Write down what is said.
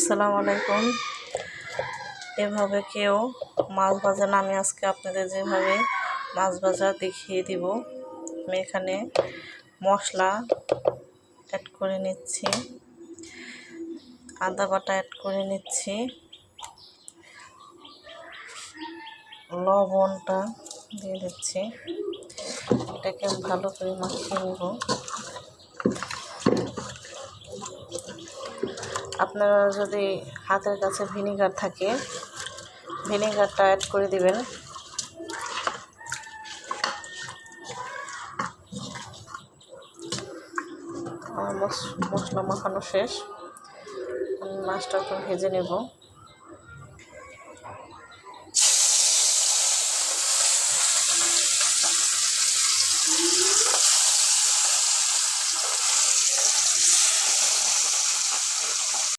আসসালামু আলাইকুম। এভাবে কেউ মাছ ভাজা না, আমি আজকে আপনাদের যেভাবে মাছ ভাজা দেখিয়ে দিব, আমি এখানে মশলা অ্যাড করে নিচ্ছি, আদা বাটা অ্যাড করে নিচ্ছি, লবণটা দিয়ে দিচ্ছি, এটাকে ভালো করে মাখিয়ে নেব। আপনারা যদি হাতের কাছে ভিনেগার থাকে, ভিনেগারটা অ্যাড করে দিবেন। মশলা মাখানো শেষ। মাছটা একটু ভেজে নেব।